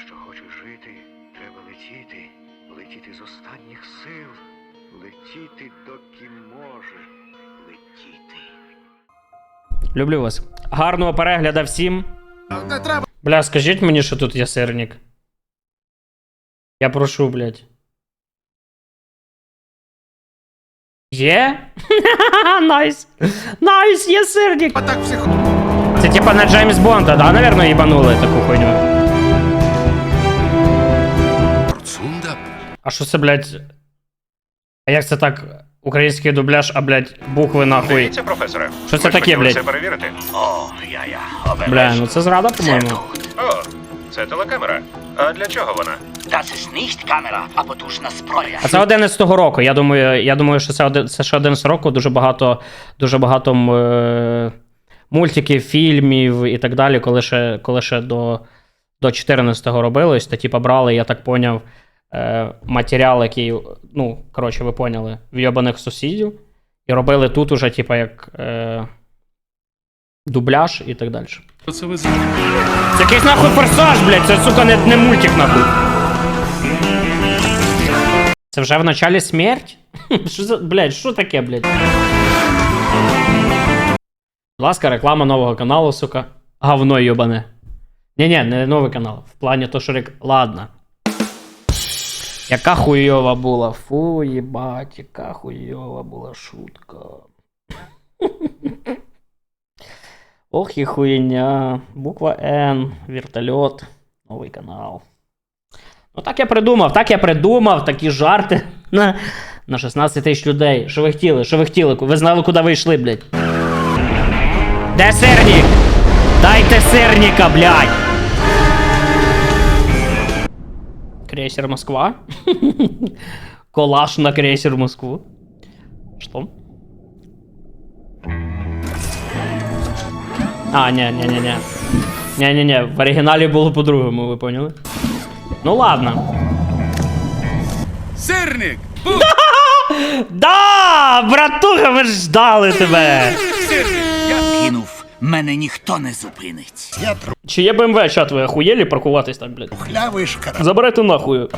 Якщо хочеш жити, треба летіти, летіти з останніх сил, летіти, доки може летіти. Люблю вас. Гарного перегляду всім. Не треба. Бля, скажіть мені, що тут є сирник. Я прошу, блядь. Є? Найс. Найс, є сирник. А так всіх. Це типа на Джеймс Бонда, да, наверное, їбанули таку хуйню. А що це, блядь? А як це так? Український дубляж, а блядь, букви нахуй. Дивіться, професоре. Що це ж таке, хотіли блядь? Це перевірити. О, я-я, Бля, ну це зрада, по-моєму. О, це телекамера. А для чого вона? Das ist nicht Kamera, а потужна зброя. А це 11-го року. Я думаю, я думаю, що це, один, це ще 11 року. Дуже багато, дуже багато м, е, мультиків, фільмів і так далі, коли ще, коли ще до, до 14-го робилось, то типа брали, я так поняв, е, матеріал, який, ну, коротше, ви поняли, вйобаних сусідів, і робили тут уже, типа, як е, дубляж і так далі. Це ви Це якийсь нахуй форсаж, блядь, це сука не, не мультик нахуй. Це вже в началі смерть? Що за, блядь, що таке, блядь? Будь ласка, реклама нового каналу, сука. Говно йобане. Ні-ні, не новий канал. В плані то, що рек... Ладно. Яка хуйова була. Фу, їбать, яка хуйова була шутка. Ох і хуйня. Буква Н, вертольот, новий канал. Ну так я придумав, так я придумав, такі жарти на, на 16 тисяч людей. Що ви хотіли? Що ви хотіли? Ви знали, куди ви йшли, блядь? Де сирник? Дайте сирника, блядь! Крейсер Москва. Колаж на крейсер Москву. Что? А, ні, ні, ні, ні. Ні, ні, ні, в оригіналі було по-другому, ви поняли? Ну ладно. Сирник! Да! Братуха, ми ж ждали тебе! Кинув, Мене ніхто не зупинить. Я Чи є БМВ, чат, ви охуєлі паркуватись там, блядь? трухлявий шкарабан. Забирайте нахуй.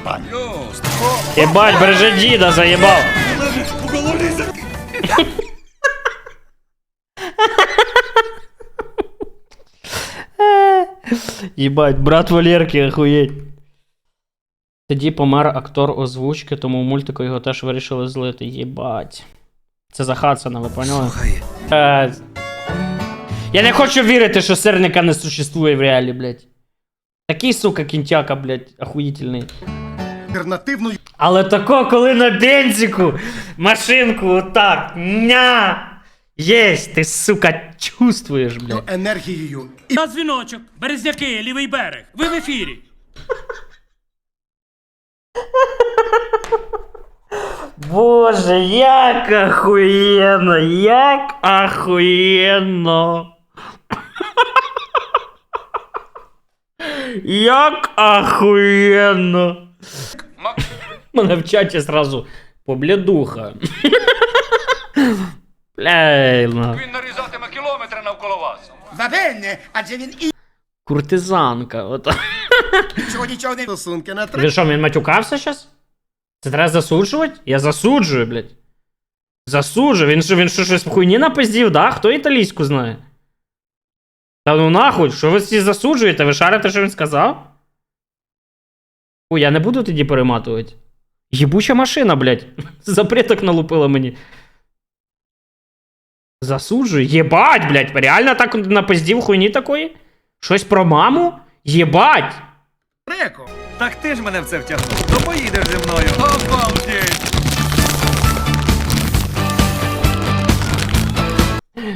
Єбать, бережи діда, заєбав. Єбать, брат Валерки, охуєть. Тоді помер актор озвучки, тому в мультику його теж вирішили злити. Єбать. Це за Хадсона, ви поняли? Е, Я не хочу вірити, що сирника не существує в реалі, блядь. Такий, сука, кінтяка, блядь, охуїтельний. Альтернативною Але тако, коли на бензику машинку отак. Ня! Єсть, ти, сука, чувствуєш, блядь. енергією На дзвіночок, Березняки, лівий берег. Ви в ефірі. Боже, як охуєнно, як охуєнно. Як охуєнно. Мене в чаті зразу поблядуха. Блядь, Він нарізатиме кілометри навколо вас. Bene, адже він і Куртизанка. От. нічого нічого не стосунки на Він що, він матюкався щас? Це треба засуджувати? Я засуджую, блядь. Засуджую. Він що, він що, щось в хуйні напиздів, да? Хто італійську знає? Та ну нахуй, що ви всі засуджуєте? Ви шарите, що він сказав? Ой, я не буду тоді перематувати. Єбуча машина, блядь. Запреток налупила мені. Засуджую. Єбать, блядь. Реально так напиздів хуйні такої? Щось про маму? Єбать! реко. Так ти ж мене в це втягнув. То поїдеш зі мною. Обалдеть!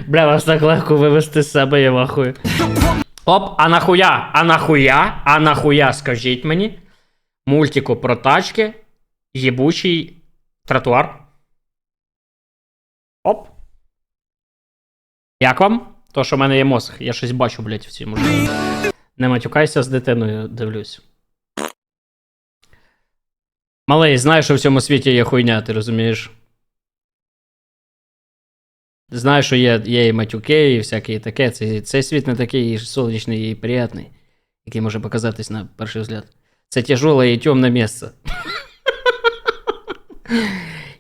Бля, вас так легко вивести з себе, я вахую. Оп, а нахуя? А нахуя? А нахуя, скажіть мені? Мультику про тачки, єбучий тротуар. Оп. Як вам? То, що в мене є мозг, я щось бачу, блядь, в цьому житті. Не матюкайся з дитиною, дивлюсь. Малий, знаєш, що в цьому світі є хуйня, ти розумієш? Знаю, що є, є і матюки, і всяке і таке. Цей, цей світ не такий і сонячний і приятний. який може показатись на перший взгляд. Це тяжеле і темне місце.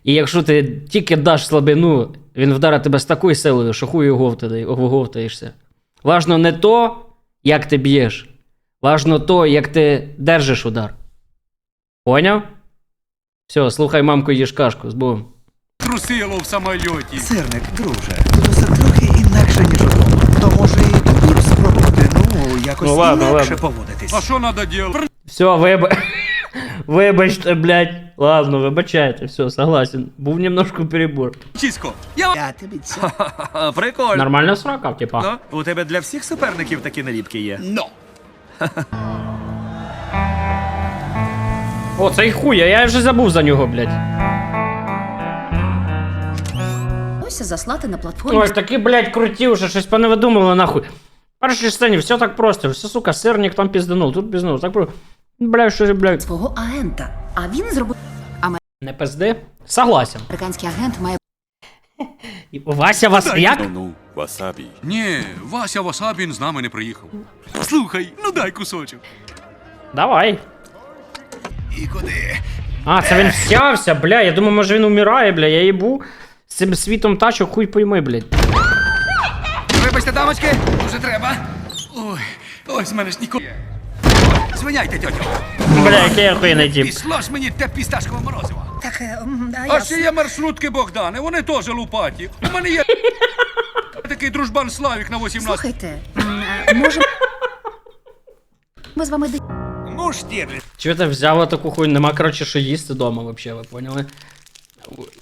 І якщо ти тільки даш слабину, він вдарить тебе з такою силою, що хуй оговтаєшся. Важно не то, як ти б'єш. Важно то, як ти держиш удар. Поняв? Все, слухай мамку їж кашку з Богом. Трусило в самольоті. Сирник, друже, тут усе трохи інакше, ніж удома. То може і тобі б спробувати, ну, якось Ну, ладно, інакше ладно. поводитись. А що надо делать? Все, вибач. Вибачте, блядь. Ладно, вибачайте, все, согласен. Був немножко перебор. Чисько, я Я тобі це. Прикольно. Нормально сракав, типа. Ну, у тебе для всіх суперників такі наліпки є. Но. О, цей хуй, а я вже забув за нього, блядь. Ось заслати на платформі. Ой, такі, блядь, круті вже, щось поневидумували нахуй. В першій сцені все так просто, все, сука, сирник там пізданув, тут пізданув, так про. Блядь, що ж, блядь. свого агента. А він зробив. Не пизди? Согласен. Американський агент має І Вася вас як? Ну, васабі. Ні, Вася Васабін з нами не приїхав. Слухай, ну дай кусочок. Давай. І куди? А, це він всявся, бля. Я думаю, може він умирає, бля. Я їбу з цим світом тачок хуй пойми, блядь. Вибачте, дамочки, дуже треба. Ой, ось мене ж ніколи. Звиняйте, тьотю. Бля, який охуєнний тип. Пішло ж мені те пісташкове морозиво. так. е, м, А, А ще є маршрутки Богдани, вони теж лупаті. У мене є такий дружбан Славік на 18. Слухайте, м, е, може. Ми з вами Ну, штірлі. Чого ти взяла таку хуйню? Нема, коротше, що їсти вдома, вообще, ви поняли?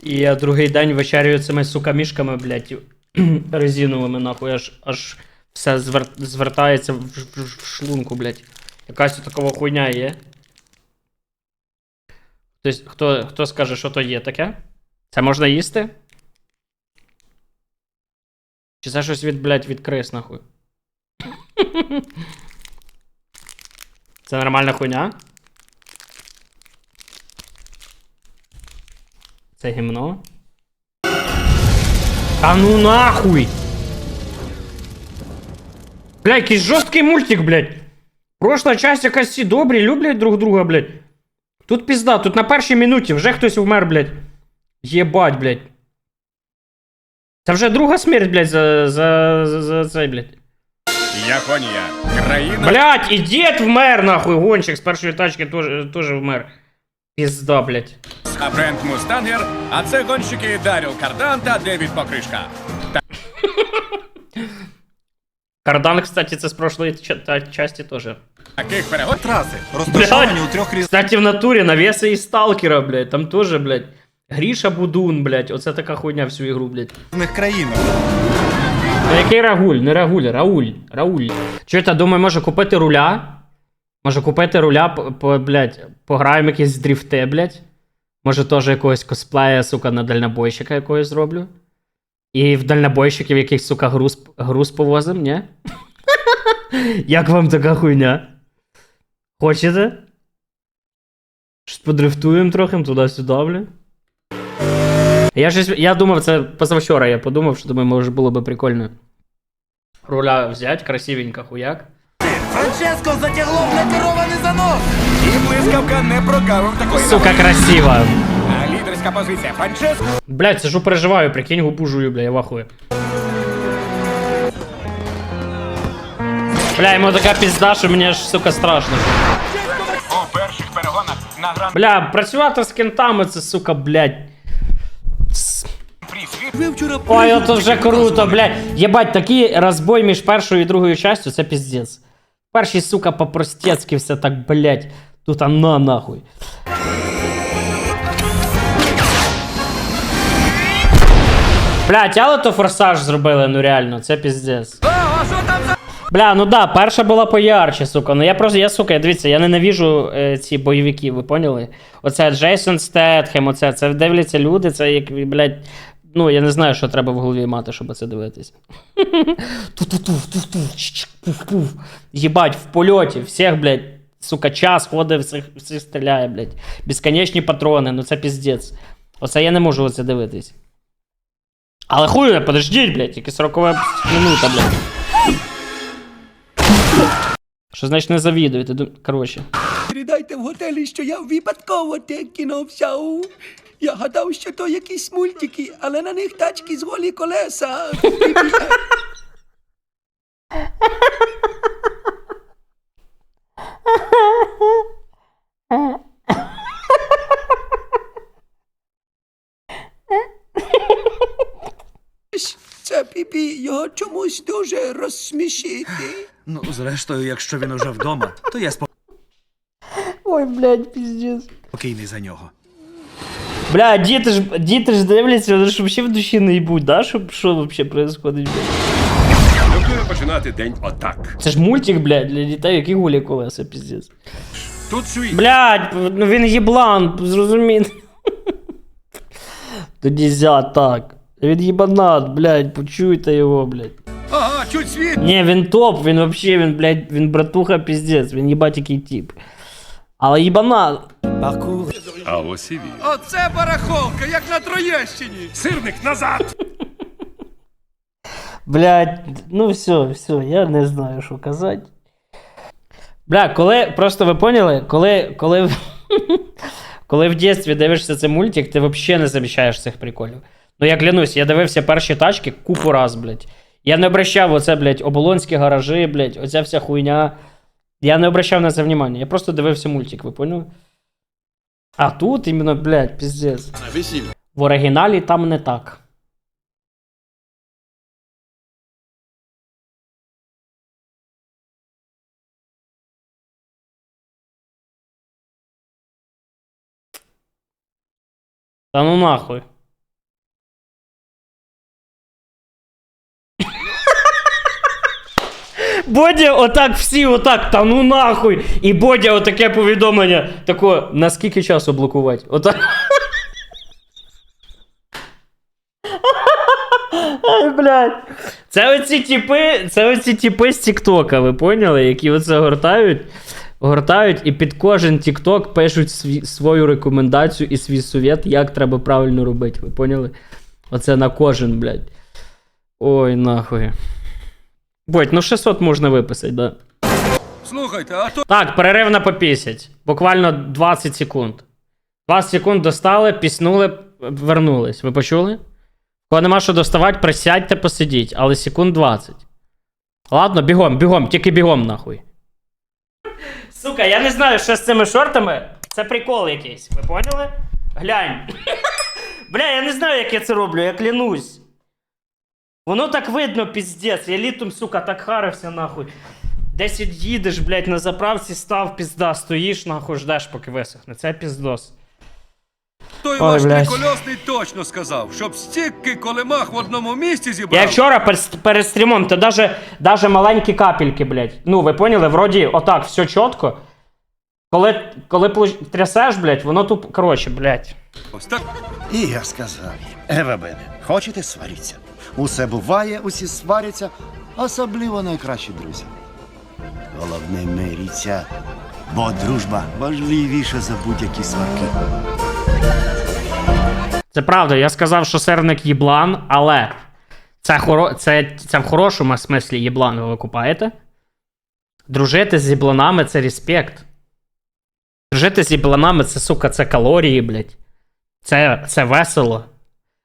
І я другий день вечерюю цими сука мішками, блядь, резиновими, нахуй, аж, аж все звер... звертається в, в, в шлунку, блядь. Якась такова хуйня є. Тобто, хто, хто скаже, що то є таке? Це можна їсти? Чи це щось від, блядь, від крис, нахуй? Це нормальна хуйня? Це гімно? Та ну нахуй! Бля, якийсь жорсткий мультик, блядь. Прошла часть якась всі добрі, люблять друг друга, блядь. Тут пізда, тут на першій минуті вже хтось вмер, блядь. Єбать, блядь. Це вже друга смерть, блядь, за, за, за, за цей, блядь. Японія. Країна. Блять, і дід вмер, нахуй, гонщик з першої тачки теж вмер. Пізда, блять. А бренд Мустангер. А це гонщики Даріл Кардан та Девід Покришка. Кардан, кстати, це з прошлої ча- та- часті теж. Таких перегон. Траси розташовані у трьох Кстати, в натурі навеси і сталкера, блядь, там теж, блядь. Гріша Будун, блядь, оце така хуйня всю ігру, блядь. країнах. Та який Рагуль? Не Рагуль, Рауль. Рауль. Чого я думаю, може купити руля? Може купити руля, по, блядь, пограємо якісь дріфти, блядь. Може теж якогось косплея, сука, на дальнобойщика якогось зроблю. І в дальнобойщиків якийсь, сука, груз, груз повозим, ні? Як вам така хуйня? Хочете? Щось подрифтуємо трохи туди-сюди, блядь. Я ж я думав, це позавчора я подумав, що думаю, може було би прикольно. Руля взять, красивенько хуяк. Франческо затягло в некерований занос. І блискавка не прогавив такої. Сука, красиво. А лідерська позиція Франческо. Блять, сижу переживаю, прикинь, губу жую, бля, я вахую. Бля, йому така пізда, що мені аж, сука, страшно. У перших перегонах на гран Бля, працювати з кентами, це, сука, блядь. Ой, ото вже круто, блядь. Єбать, такий розбой між першою і другою частю, це піздець. Перший, сука, по-простецьки все так, блядь. Тут на нахуй. Блядь, але то форсаж зробили, ну реально, це піздець. Бля, ну да, перша була поярче, сука. Ну я просто, я, сука, дивіться, я ненавіжу е, ці бойовики, ви поняли? Оце Джейсон Стетхем, оце, це дивляться люди, це як, блядь, ну я не знаю, що треба в голові мати, щоб це дивитись. Єбать, в польоті, всіх, блядь, сука, час ходить, всіх, всіх стріляє, блядь. Безконечні патрони, ну це піздець. Оце я не можу оце дивитись. Але хуй, подождіть, блядь, тільки 40 минута, блядь. Що значить не завідуєте? Коротше. Передайте в готелі, що я випадково те кіно взяв. Я гадав, що то якісь мультики, але на них тачки з голі колеса. Це піпі його чомусь дуже розсмішити. Ну, зрештою, якщо він уже вдома, то я Ой, блядь, піздець. спокійний за нього. Бля, діти ж, діти ж дивляться, вони ж взагалі в душі не їбуть, да? Що, що взагалі происходить, блядь? Люблю починати день отак. Це ж мультик, блядь, для дітей, які гулі колеса, піздець. Тут свій. Блядь, ну він їблан, зрозумійте. Тоді зя так. Він їбанат, блядь, почуйте його, блядь. Ага, чуть світ. Ні, він топ, він вообще, він, блядь, він братуха піздець, він їбать який тип. Але їбанат. А ось і він. Оце барахолка, як на Троєщині. Сирник назад! Блядь, ну все, все, я не знаю, що казати. Бля, коли, просто ви поняли, коли, коли, коли в дитинстві дивишся цей мультик, ти взагалі не замічаєш цих приколів. Ну я клянусь, я дивився перші тачки купу раз, блядь. Я не обращав оце, блядь, оболонські гаражі, блядь, оця вся хуйня. Я не обращав на це внимання, я просто дивився мультик, ви поняли? А тут іменно, блядь, піздець. В оригіналі там не так. Та ну нахуй. Бодя, отак всі, отак, та ну нахуй. І Бодя, отаке повідомлення. Тако, на скільки часу блокувати? Отак. Ай, блядь. Це оці типи, це оці типи з Тіктока, ви поняли? Які оце гортають, гортають і під кожен Тікток пишуть свій, свою рекомендацію і свій совет, як треба правильно робити. Ви поняли? Оце на кожен, блядь. Ой, нахуй. Бодь, ну 600 можна виписати, да. Слухайте, а то Так, перерив на попісять. Буквально 20 секунд. 20 секунд достали, піснули, вернулись. Ви почули? Коли нема що доставати, присядьте, посидіть, але секунд 20. Ладно, бігом, бігом, тільки бігом, нахуй. Сука, я не знаю, що з цими шортами. Це прикол якийсь. Ви поняли? Глянь. Бля, я не знаю, як я це роблю, я клянусь. Воно так видно, піздець. Я літом, сука, так харився, нахуй. Десь їдеш, блядь, на заправці став, пізда, стоїш, нахуй, ждеш, поки висохне. Це піздос. той Ой, ваш блядь. трикольосний точно сказав, щоб стільки колемах в одному місці зібрав. Я вчора перед, перед стрімом, то даже, даже маленькі капельки, блядь. Ну, ви поняли, вроді, отак, все чітко. Коли, коли трясеш, блядь, воно тут, коротше, блядь. Ось так. І я сказав їм, Еве Бене, хочете сваріться? Усе буває, усі сваряться, особливо найкращі друзі. Головне миріться, бо дружба важливіша за будь-які сварки. Це правда, я сказав, що сирник їблан, але це, хоро... це, це в хорошому смислі їблан ви викупаєте. Дружити з їбланами це респект. Дружити з їбланами це, сука, це калорії, блядь. Це, це весело.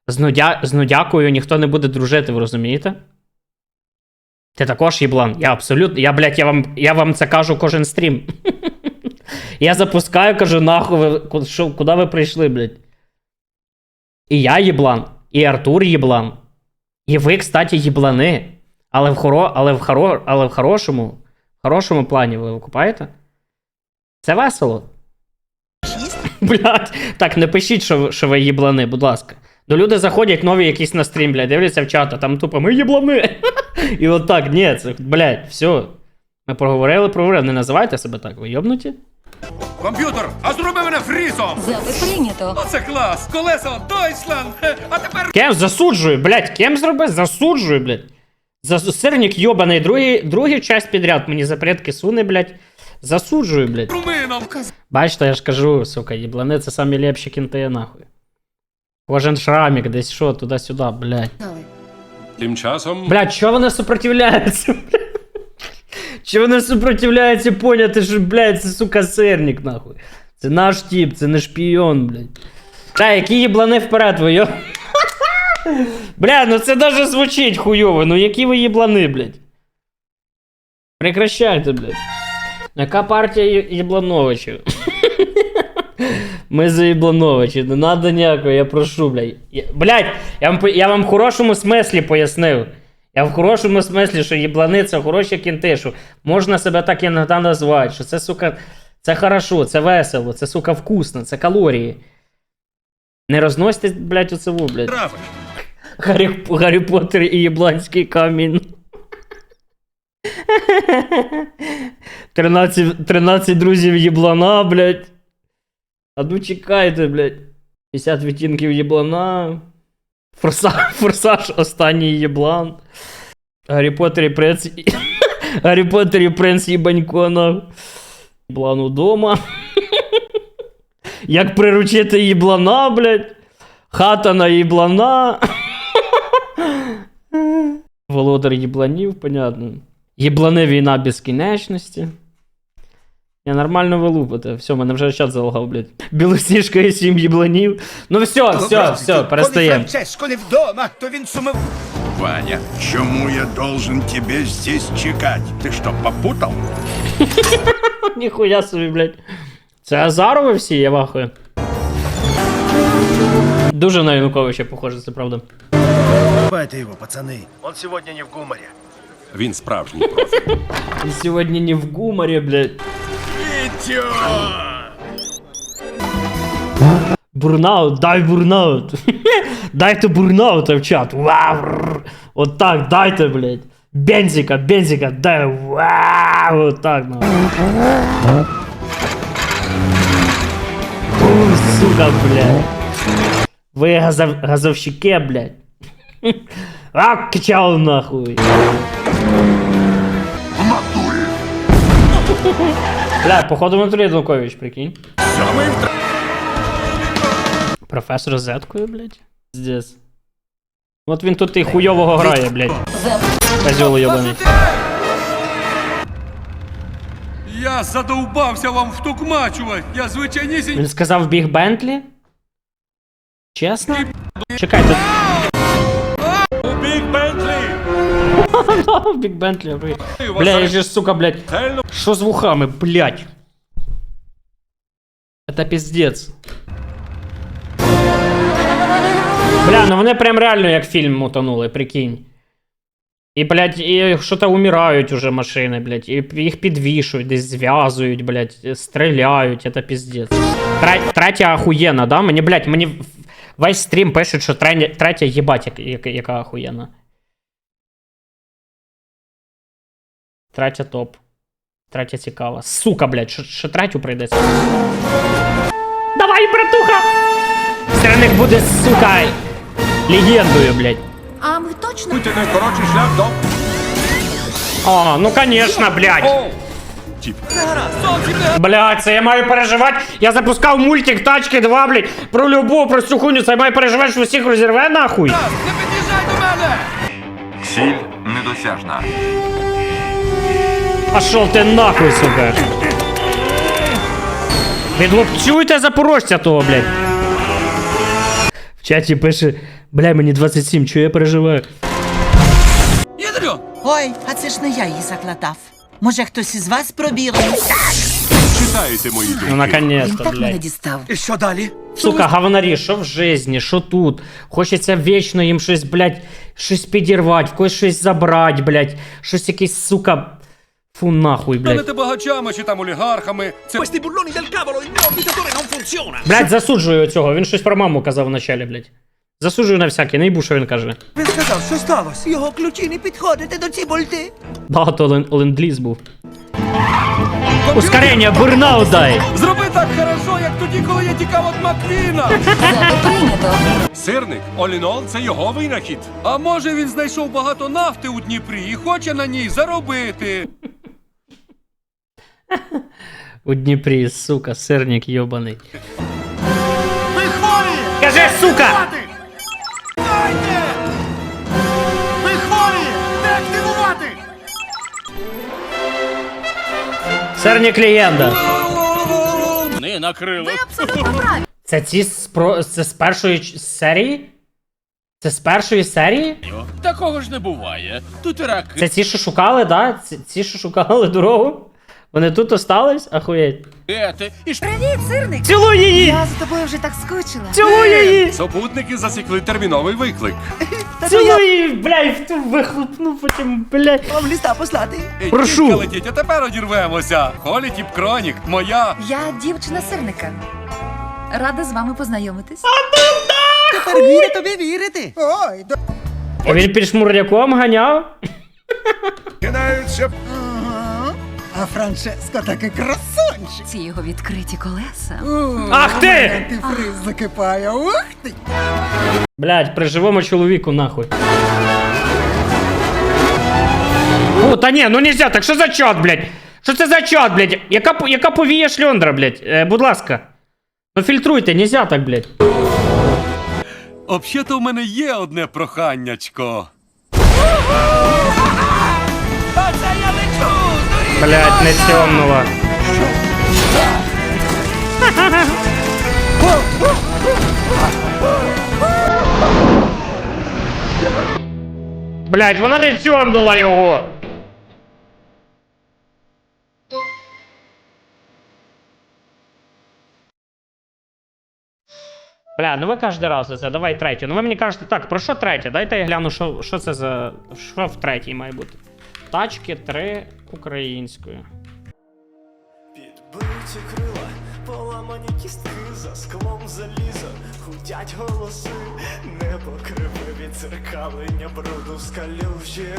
З, нудя... з нудякою ніхто не буде дружити, ви розумієте? Ти також їблан. Я абсолютно. Я, блядь, я вам, я вам це кажу кожен стрім. Я запускаю, кажу, нахуй, ви, куди ви прийшли, блядь? І я єблан, і Артур єблан. І ви, кстати, єблани. Але в, хоро... але в, хоро... але в хорошому, хорошому плані ви викупаєте? Це весело. Блядь, так, не пишіть, що, що ви єблани, будь ласка. Ну люди заходять нові якісь на стрім, блядь, дивляться в чат, а там тупо ми єблани. І от так, ні, це, блядь, все. Ми проговорили, проговорили. Не називайте себе так, ви йобнуті? Комп'ютер, а зроби мене фрізом! Запит прийнято. Оце клас! Колеса Дойчланд! А тепер Кем засуджую, блядь, кем зроби? Засуджую, блядь. За сирник йобаний, другий, другий часть підряд мені запретки суне, блядь. Засуджую, блядь. румином! Бачите, я ж кажу, сука, їблани це самі лепші кінти, нахуй. Кожен шрамік, десь що, туди-сюди, блядь. Тим часом Блядь, чого вони супротивляються? блядь? Чи вони супротивляються поняти, що, блядь, це сука сирник, нахуй. Це наш тип, це не шпійон, блядь. Та, які їблани вперед, ви йо. Бля, ну це даже звучить хуйово, ну які ви їблани, блядь. Прекращайте, блядь. Яка партія є-? Ми за Єблановичі, не надо ніякого, я прошу, блядь. Я, блядь, я вам, я вам в хорошому смислі пояснив. Я в хорошому смислі, що єблани це хороші кінти, що можна себе так іноді назвати, що це, сука, це хорошо, це весело, це, сука, вкусно, це калорії. Не розносьте, блядь, оцеву, блядь. Гаррі, Гаррі Поттер і єбланський камінь. 13, 13 друзів єблана, блядь. А ну чекайте, блядь. 50 відтінків єблана. Форсаж, форсаж останній єблан. Гаррі Поттер і принц. Гаррі Поттер і принц їбанько нахуй. Єблан удома. Як приручити їблана, блядь. Хата на їблана. Володар їбланів, понятно. Єблани війна безкінечності. Я нормально вилупите. Все, мене вже чат залагав, блядь. Білосніжка і сім їбланів. Ну все, все, все, перестаємо. Франциско не вдома, то він сумив. Ваня, чому я должен тебе здесь чекать? Ты что, попутал? Ніхуя собі, блядь. Це Азарови всі, я вахую. Дуже на Януковича похоже, це правда. Давайте його, пацани. Он сьогодні не в гуморі. Він справжній профі. І сьогодні не в гуморі, блядь. Бурнаут, дай бурнаут. дайте бурнаута в чат. Вау. Вот так, дайте, блядь. Бензика, бензика, дай. Вау. Вот так, ну. Сука, блядь. Вы газов... газовщики, блядь. А, качал нахуй. Бля, походу в натурі Янукович, прикинь. Професор з зеткою, блядь. Здесь. От він тут і хуйового грає, блядь. Козьол йобаний. Я задовбався вам втукмачувати. Я звичайнісінький. Він сказав біг Бентлі? Чесно? Чекайте. Біг Бентлі! Біг Бентлі. Бля, я же, сука, блядь. Що з вухами, блядь? Это пиздец. Бля, ну вони прям реально як фільм утонули, прикинь. І, блядь, і що-то умирають уже машини, блядь, і їх підвішують, десь зв'язують, блядь, стріляють, это пиздец. Тре- Третя охуєнна, да? Мені, блядь, мені весь стрім пишуть, що третя, третя їбать, як- яка, яка Третя топ. Третя цікава. Сука, блядь, ще, ще третю прийдеться. Давай, братуха! Стерник буде, сука, легендою, блядь. А ми точно Ти найкоротший шлях до... А, ну конечно, блядь. Блядь, це я маю переживати. Я запускав мультик тачки 2, блядь, про любов, про цю хуйню. Це я маю переживати, що всіх розірве нахуй. Не під'їжджай до мене! Ціль недосяжна. Пошел ти нахуй, сука. Відлупцюйте запорожця того, блядь. В чаті пише, бля, мені 27, чого я переживаю? Їдрю! Ой, а це ж не я її закладав. Може, хтось із вас пробіг? Читаєте мої Ну, думки. наконец-то, так мене блядь. дістав. І що далі? Сука, говнарі, що в житті, що тут? Хочеться вічно їм щось, блядь, щось підірвати, в когось щось забрати, блядь, щось якийсь, сука. Фу нахуй, блядь. Станете багачами чи там олігархами. Це Блядь, засуджую цього. Він щось про маму казав в началі, блядь. Засуджую на всяке, не їбу, що він каже. Він сказав, що сталося? Його ключі не підходите до ці болти. Багато лен- ленд-ліз був. Ускорення, бурнаут дай! Зроби так хорошо, як тоді, коли я тікав від Маквіна. Сирник, Олінол це його винахід. А може він знайшов багато нафти у Дніпрі і хоче на ній заробити. У Дніпрі, сука, сирник йобаний. Ви хворі! Кажи, сука! Ви хворі! Не активувати! Серні клієнта. Не накрило. Це ці з, про... це з першої ч- серії? Це з першої серії? Такого ж не буває. Тут і раки. Це ці, що шукали, да? Ці, ці що шукали дорогу? Вони тут остались? Ахуєть. Ети, і ж Привіт, сирник! Цілуй її! Я за тобою вже так скучила. Цілуй її! Супутники засікли терміновий виклик. Цілуй її! Блядь, в ту вихлопну потім, блядь. Вам ліста послати. Прошу. летіть, а тепер одірвемося. Холі тіп Кронік, моя. Я дівчина сирника. Рада з вами познайомитись. Тепер вірю тобі вірити. Ой, до... А він під шмурняком ганяв? Кидаються. А Франческо таки красончик. Ці його відкриті колеса. Ах ти! Антифриз закипає. Ух ти! Блядь, при живому чоловіку нахуй. О, та ні, ну нельзя, так що за чат, блядь? Що це за чат, блядь? Яка, по- яка повія шльондра, блядь? Е, будь ласка. Ну фільтруйте, нельзя так, блядь. Взагалі-то в мене є одне проханнячко. Блядь, не сьомнула. Блядь, вона не сьомнула його. Бля, ну ви кожен раз за це, давай третю. Ну ви мені кажете, так, про що третє? Дайте я гляну, що, що це за. Що в третій має бути. Тачки 3 українською. Підбиті крила, поламані кістки за склом заліза, гудять голоси, небо криве від зеркалення бруду скалюжі.